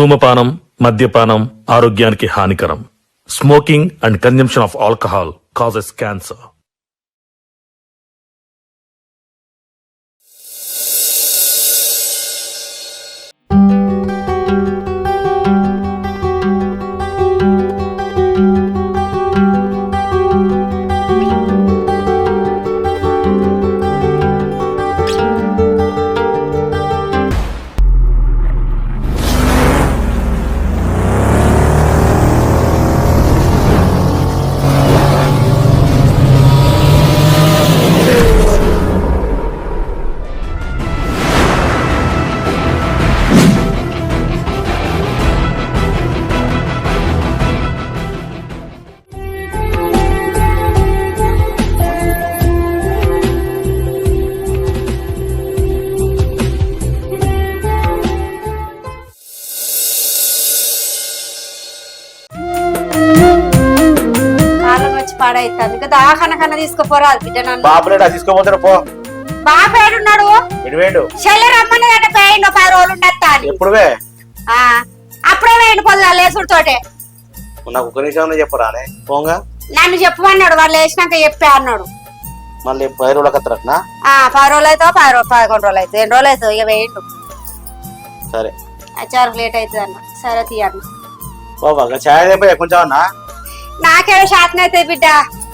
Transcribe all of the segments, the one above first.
ధూమపానం మద్యపానం ఆరోగ్యానికి హానికరం. Smoking and consumption of alcohol causes cancer పాడైతుంది. కదా దాహన కన్నా తీసుకుపోరాదు బిడ్డ నన్ను. బాబులేడా తీసుకోపోతాడు పో. బాపేడున్నాడు ఇడివేండు చెల్లి రమ్మన్నదంటే పోయిండు పది రోజులు అని ఎప్పుడువే ఆ, అప్పుడే వేయండి పొద్దున లేసుడితోటే నాకు ఒక నిమిషం చెప్పరానే పోంగా. నన్ను చెప్పమన్నాడు వాళ్ళు వేసినాక చెప్పే అన్నాడు. మళ్ళీ పది రోజులకు ఆ పది రోజులు అయితే పది రోజులు పదకొండు రోజులు అవుతుంది ఎన్ని రోజులు అవుతుంది ఇక వేయండు. సరే. వచ్చారు లేట్ అవుతుంది అన్న సరే తీయండి బాబా ఛాయ్ అయిపోయా కొంచెం అన్నా నాకేదో శాతం అవుతుంది బిడ్డ.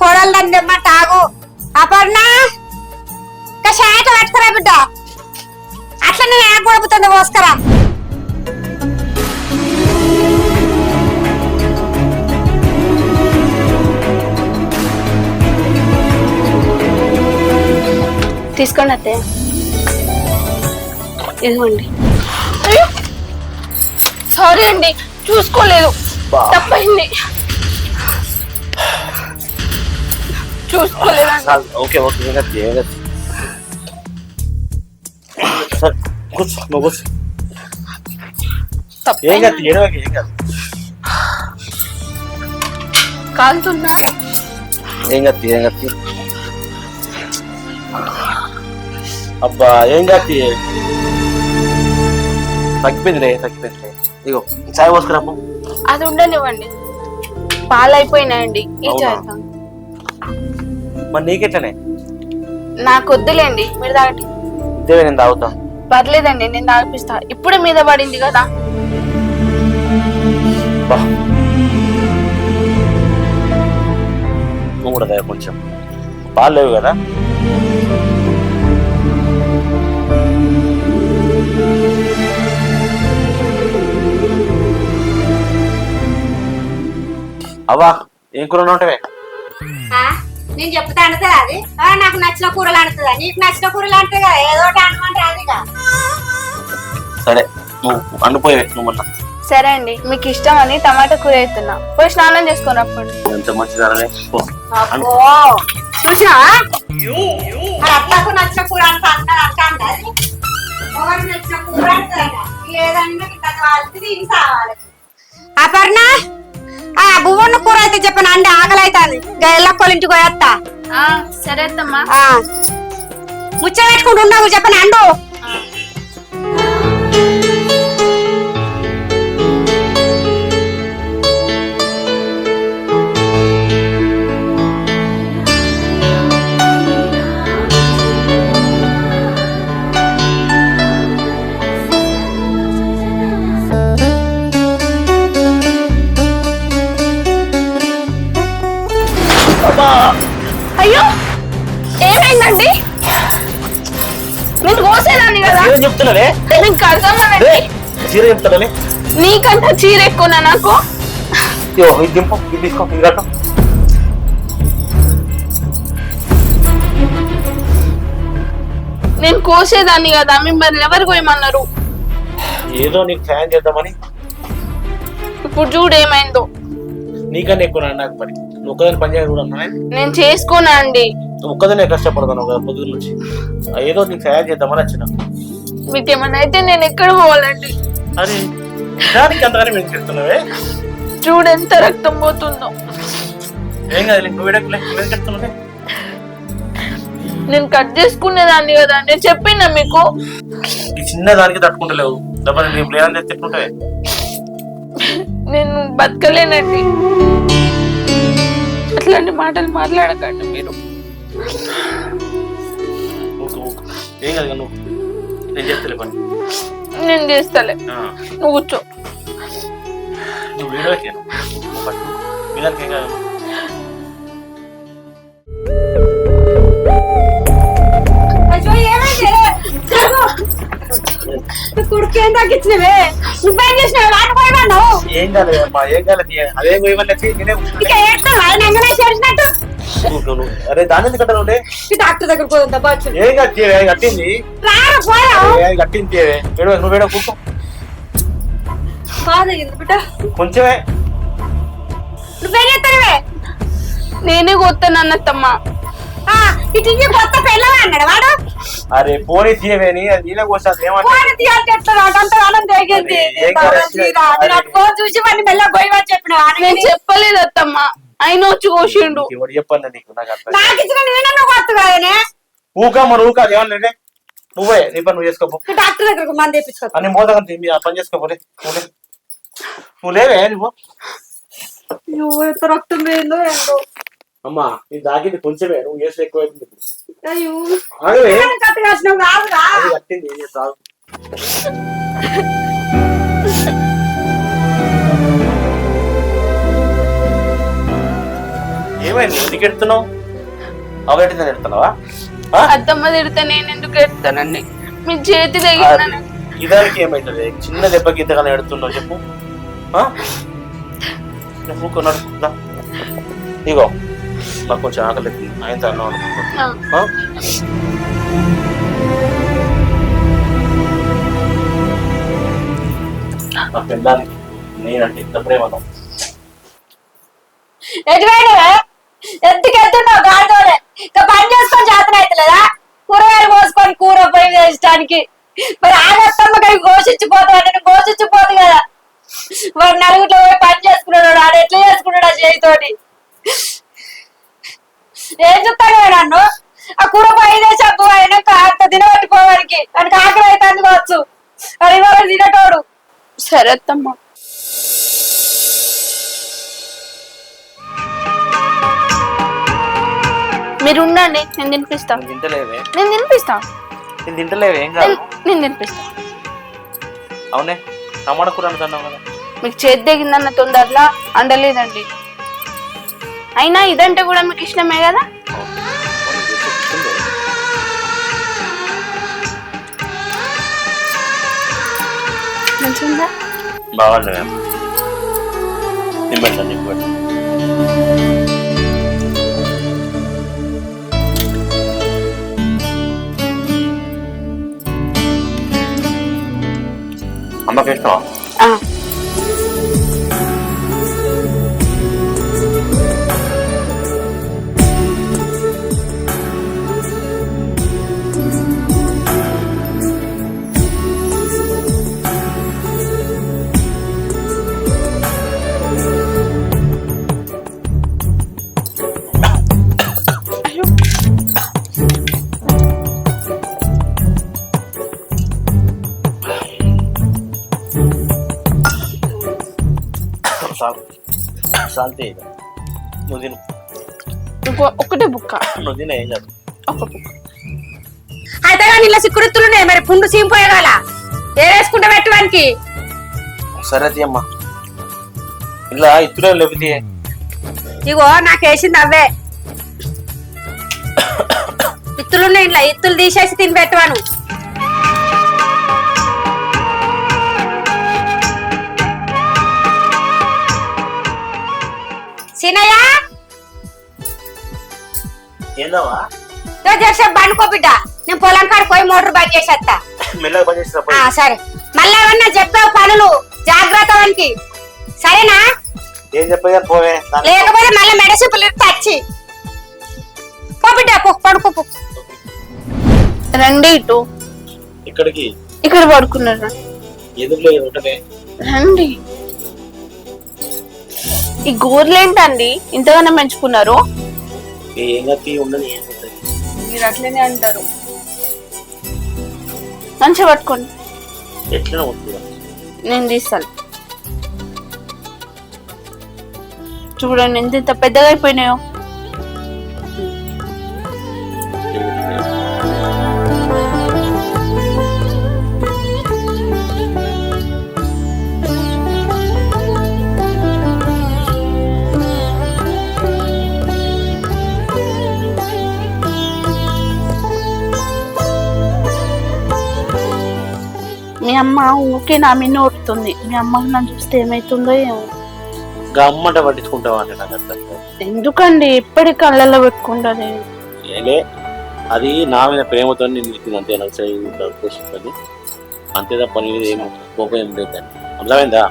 కోడలు తెమ్మ తాగు. అపర్ణ ఇంకా శాఖ పట్టుకురా బిడ్డ. అట్లా నేను ఏం గొడుపుతుంది పోసుకరా. తీసుకోండి అత్తయ్య. ఇదిగోండి. అయ్యో! సారీ అండి చూసుకోలేదు. తప్పైంది. చూసుకోలేదండి చాలు, ఓకే ఓకే ఏం కాదు, ఏం కాదు. సరే కూర్చో నువ్వు కూర్చో ఏం కాదు ఏడవకి ఏం కాదు కాలుతుందా ఏం కాదు ఏం కాదు అబ్బా ఏం కాదు తగ్గిపోయిందిలే తగ్గిపోయిందిలే ఇగో చాయ్ పోసుకురా పో. అది ఉండనివ్వండి పాలు అయిపోయినాయండి ఏం అవునా? మరి నీకెట్లనే? నాకు వద్దులేండి మీరు తాగండి. ఇదేవే నేను తాగుతా. పర్లేదండి నేను తాగిపిస్తా. ఇప్పుడే మీద పడింది కదా. బా. నువ్వు కూడా తాగు కొంచెం. పాలు లేవు కదా. అవ్వా ఏం కూర ఉంటవే? ఆ, నేను చెప్తా అంటుంది అది? ఆ, నాకు నచ్చిన కూరలు అంటుందా? నీకు నచ్చిన కూరలు అంటుంది కదా ఏదో ఒకటి అనమంటే అదిగా సరే నువ్వు అండిపోయావే నువ్వు మొన్న సరే అండి మీకు ఇష్టం అని టమాటా కూర వేస్తున్నా. పోయి స్నానం చేసుకొని అప్పుడు ఎంత మంచిదానే నచ్చిన కూర అంట అంట నచ్చిన కూర లేదన్నా అపర్ణ? ఆ బువ్వన్న కూర అయితే చెప్పను అండి ఆకలి అవుతుంది ఎల్లక్కోళ్ళ ఇంటికి పోయేస్తా సరే అత్తమ్మా. ముచ్చ పెట్టుకుంటూ ఉన్నావు చెప్పను అండు? అయ్యో ఏమైందండి? నేను కోసేదాన్ని కదా? నీకు అర్థమనండి చీర చీర ఎక్కువనా నాకు. ఇదిగో, ఇది దింపు ఇది తీసుకో ఇది కట్టు నేను కోసేదాన్ని కదా మిమ్మల్ని ఎవరు కోయమన్నారు ఏదో నీకు చేద్దామని. ఇప్పుడు చూడు ఏమైందో. నీకన్నా ఎక్కువ నాకు పని నువ్వు ఒక్కదాని పని చేయాలి కూడా అన్నా నేను చేసుకోనా అండి. ఒక్కదానే కష్టపడతాను కదా పొద్దున్న నుంచి. ఏదో నీకు సాయం చేద్దామని వచ్చిన. మీకు ఏమైనా అయితే నేను ఎక్కడ పోవాలండి? అరే దానికి అంతగానే మేము చెప్తున్నావే చూడు ఎంత రక్తం పోతుందో. ఏం కాదు నువ్వేం చెప్తున్నావే నేను కట్ చేసుకునేదాన్ని కదా నేను చెప్పినా మీకు. ఈ చిన్న దానికి తట్టుకుంటలేవు డబ్బా నేను లేదని చెప్తుంటావే నేను బతకలేనండి. అట్లాంటి మాటలు మాట్లాడకండి మీరు. ఊకు ఊకు ఏం కాదు నువ్వు. నేను చెప్తలే పని. నేను చేస్తలే. ఆ, నువ్వు కూర్చో. నువ్వు ఏం కాదు కుడికి ఏం తగ్గించినవే? నువ్వేం చేసినావు? ఏం కాలేదు అమ్మా ఏం కాలేదు అదే నేనే ఇక ఏడుస్తావా నంగనే చేసినట్టు ఊకు నువ్వు. అరే దాని ఎందుకు ఈ డాక్టర్ దగ్గర బాచు ఏం కట్టి కట్టింది? రారా పోయా ఏ, కట్టింది వేడు నువ్వు వేడ కూర్చో. బాధ అయింది బిడ్డ. కొంచెమే. నువ్వేం చేస్తానవే నేనే కొత్తాను అన్నత్తమ్మ ఇటు కొత్త పిల్లవా అన్నాడు వాడు? అరే పోనీ తీయవేని నీళ్ళ కోసం ఏమంటే పోనీ తీయాలంటే ఎట్లా రాడు? అంత. నేను అటు ఫోన్ చూసి వాడిని మెల్ల చెప్పిన నేను చెప్పలేదు అత్తమ్మ. ఆయన వచ్చి కోసిండు. ఎవరు చెప్పన్నా నీకు నాకు అర్థం నాకు ఇచ్చిన నేను నువ్వు కొత్త కదనే ఊక మరి ఊక ఏమన్నా నువ్వే నీ పని నువ్వు చేసుకోపో. డాక్టర్ దగ్గరకు మంది తెప్పించుకో తిని ఆ పని చేసుకోపోలే నువ్వు లేవే నువ్వు. నువ్వు ఎంత రక్తం పోయిందో ఏందో. అమ్మా నీ దాకింది కొంచెమే నువ్వు చేసి ఎక్కువ అవుతుంది కట్టింది ఏం చేస్తావు? ఏమైంది? ఎందుకు ఎడుతున్నావు? ఎడుతున్నావా? ఆ? అత్తమ్మ తిడితే నేను ఎందుకు ఎడతానండి మీ చేతి తగిలిన ఇదానికి ఏమైతుంది? చిన్న దెబ్బకి ఇంతగానే ఎడుతున్నావు చెప్పు? నువ్వు కొన్నాడు. ఇగో. నాకు కొంచెం ఆకలి ఆయన అన్నం అనుకుంటా ఆ? నా పిల్లానికి నేనంటే ఇంత ప్రేమ ఇంకా పని చేసుకొని అవుతలేదా? కూరగాయలు పోసుకొని కూర మరి ఘోషించిపోతాడు. నేను ఘోషించిపోదు కదా. వాడు నలుగురిలో పోయి పని చేసుకున్నాడు ఆడు ఎట్లా చేసుకున్నాడు ఆ చేయితోటి? ఏం చెప్తాను నన్ను? ఆ కూర పోయిదే చెప్పు అయినాక అంత తినబెట్టుకోవడానికి దానికి ఆకలి అవుతుంది కావచ్చు. మరి ఇవాళ తినటోడు. సరే అత్తమ్మ. మీరు ఉండండి నేను తినిపిస్తా. నేను తింటలేవే? నేను తినిపిస్తా. నేను తింటలేవే ఏం కాదు. నేను- నేను తినిపిస్తా. అవునే టమాటా కూర అనుకున్నావు కదా. మీకు చేతి దిగిందన్న తొందరలా అండలేదండి అయినా ఇదంటే కూడా మీకు ఇష్టమే కదా. మంచిగా బాగుంది మ్యామ్. అమ్మకి ఇష్టమా చాలు శాంతి. నువ్వు తిను. ఇంకో బుక్క. నువ్వు తిన ఏం కాదు బుక్క. అయితే కానీ ఇలా సిక్కుడుత్తులున్నాయి మరి పుండు సీంపోయగాల ఏ వేసుకుంటా పెట్టడానికి సరే తీయమ్మా. ఇలా ఇత్తులే లేకపోతే ఇగో నాకు వేసింది అవే. ఇత్తులున్నాయి ఇంట్లో ఇత్తులు తీసేసి తిని పెట్టవాను బండుకో బిడ్డ. నేను పొలం కాడ పోయి మోటార్ బంద్ చేసేస్తా మెల్లగా పని చేసినప్పుడు ఆ, సరే. మళ్ళా ఏమన్నా చెప్పావు పనులు? జాగ్రత్త వానికి. సరేనా? ఏం చెప్పగా పోవే. దాన్ని- లేకపోతే మళ్ళీ మెడసి పిల్లలు తచ్చి పో బిడ్డ పో పడుకో పో. రండి ఇటు. ఇక్కడికి ఇక్కడ పడుకున్నారు? లేదు ఉంటనే రండి. ఈ గోర్లేంటండి? ఇంతగానే పెంచుకున్నారు? మీరు అట్లనే అంటారు. మంచిగా పట్టుకోండి. ఎట్లా నేను తీస్తాను. చూడండి ఎంత పెద్దగా అయిపోయినాయో. అమ్మ ఊకే నా మీద ఓడుతుంది మీ అమ్మకి నన్ను చూస్తే ఏమైతుందో ఏమో. ఇంకా అమ్మంట పట్టించుకుంటావా అంటే నాకు అర్థం కాదు. ఎందుకండి? ఎప్పటి కళ్ళల్లో పెట్టుకుంటుంది ఏలే అది నా మీద ప్రేమతో నేను ఇచ్చింది అంతే నాకు సరి ఉద్దేశించింది అంతే తప్ప నీ మీద ఏం కోపం ఏం లేదండి అర్థమైందా?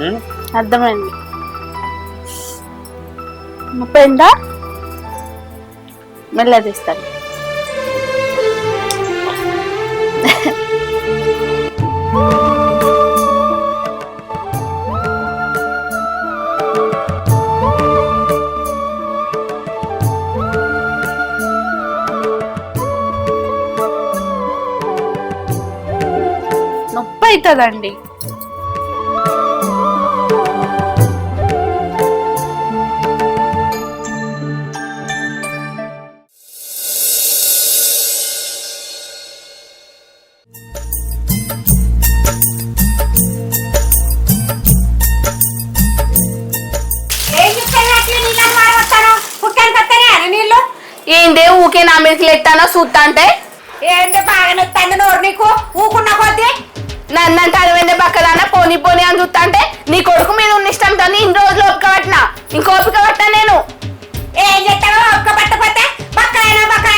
ఉం? అర్థమైంది. ముప్పైందా మెల్లదిస్తాను. నొప్పి నీళ్ళు ఏందే ఊకే నా మీదకి లెత్తానో చూస్తా అంటే? ఏంటి బాగా నొత్తాను నోరు నీకు? ఊకున్న కొద్దీ నన్నంటే అరవైందే పక్కదాన పోనీ పోనీ అని చూస్తా అంటే నీ కొడుకు మీద ఉన్న ఇష్టంతో ఇన్ని రోజులు ఒప్పుక పట్టినా ఇంకో పట్టా నేను. ఏం చెప్తావో ఒక్క పట్టపోతే పక్కన పక్కన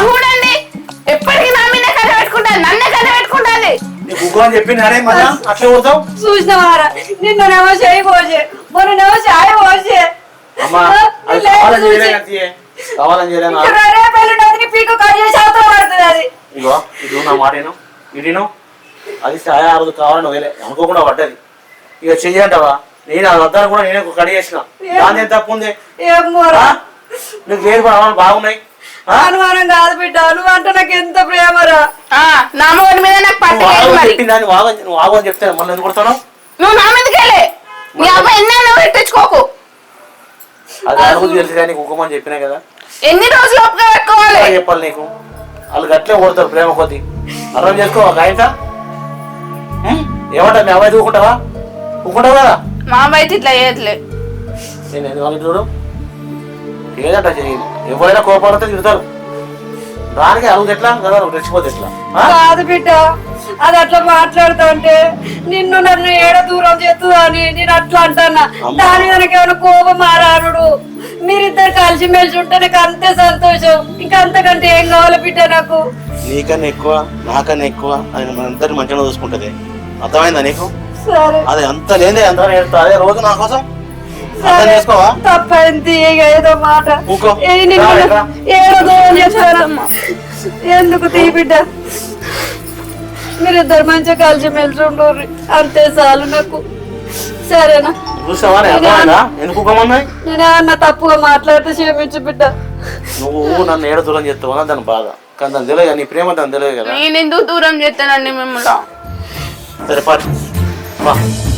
చూడండి. ఎప్పటికీ నా మీద కథ పెట్టుకుంటాను నన్నే కథ పెట్టుకుంటాను నీకు ఉగ్గు అని చెప్పింది అరే మళ్ళా అట్లా కొడతావు చూసినవారా నిన్ననేమో చేయి పోసే మొన్ననేమో చాయ్ పోసే అమ్మా అది కావాలని చేయలే కానీ కావాలని చేయలే నా రేపు పీకు కట్ చేసి అవతల పడుతుంది అది. ఇగో ఇది నా మాటేను ఇడిను అది రోజు కావాలని వేలే అనుకోకుండా పడ్డది. ఇక చెయ్యంటావా నేను అది వద్దని కూడా నేనే కడి చేసిన దాని ఏం తప్పు ఉంది? నీకు లేదు పడవాలి బాగున్నాయి. ఆ? అనుమానం కాదు బిడ్డ నువ్వు అంటే నాకు ఎంత ప్రేమరా? ఆ, నా మీద నాకు నువ్వు వాగని నువ్వు ఆగు అని చెప్తే మళ్ళీ ఎందుకు కొడతావు నువ్వు నా మీదకి వెళ్ళే. నీ అబ్బాయి ఎన్నైనా పెట్టించుకోకు? అది రోజు తెలుసు కానీ కుక్కమని చెప్పినా కదా? ఎన్ని రోజులు ఒప్పుగా పెట్టుకోవాలి? చెప్పాలి నీకు? వాళ్ళు గట్లే కొడతారు ప్రేమ కొద్ది. అర్థం చేసుకో గాయంత ఏమంటా మీ అమ్మాయి ఊకుంటావా ఊకుంటావు కదా? మా బయట ఇట్లా చేయట్లే. నేను ఎందుకు వాళ్ళు చూడు? ఏదంట చేయదు ఎవరైనా కోపాలతో తిడతారు. దానికి అడుగు ఎట్లా? కదా రెచ్చిపోతే ఎట్లా? కాదు బిడ్డ అది అట్లా మాట్లాడుతా అంటే నిన్ను నన్ను ఏడ దూరం చేస్తుందా అని నేను అట్లా అంటానా? అమ్మా. దాని వెనక ఏమైనా కోపం మారాడు మీరిద్దరు కలిసి మెలిసి ఉంటే నాకు అంతే సంతోషం. ఇంకా అంతకంటే ఏం కావాలి బిడ్డ నాకు? నీకన్నా ఎక్కువ నాకన్నా ఎక్కువ అది మనందరిని మంచిగా చూసుకుంటది. అర్థమైందా నీకు? అది అంత లేదే అంత నేర్తా అదే రోజు నా కోసం అర్థం చేసుకోవా? తప్పైంది ఇక ఏదో మాట. ఎందుకు తీ బిడ్డ? మీరిద్దరు మంచిగా కలిసి మెలిసి ఉండరు అంతే చాలు నాకు. సరేనా? నేను నేనేమన్నా తప్పుగా మాట్లాడితే క్షమించు బిడ్డ. నువ్వు నన్ను ఏడ దూరం చేస్తావు? అని దాని బాధ. కానీ దాని తెలియదు కదా, నీ ప్రేమ దాని తెలియదు కదా. నేను ఎందుకు దూరం చేస్తానండి మిమ్మల్ని? సరే పాటు 吧。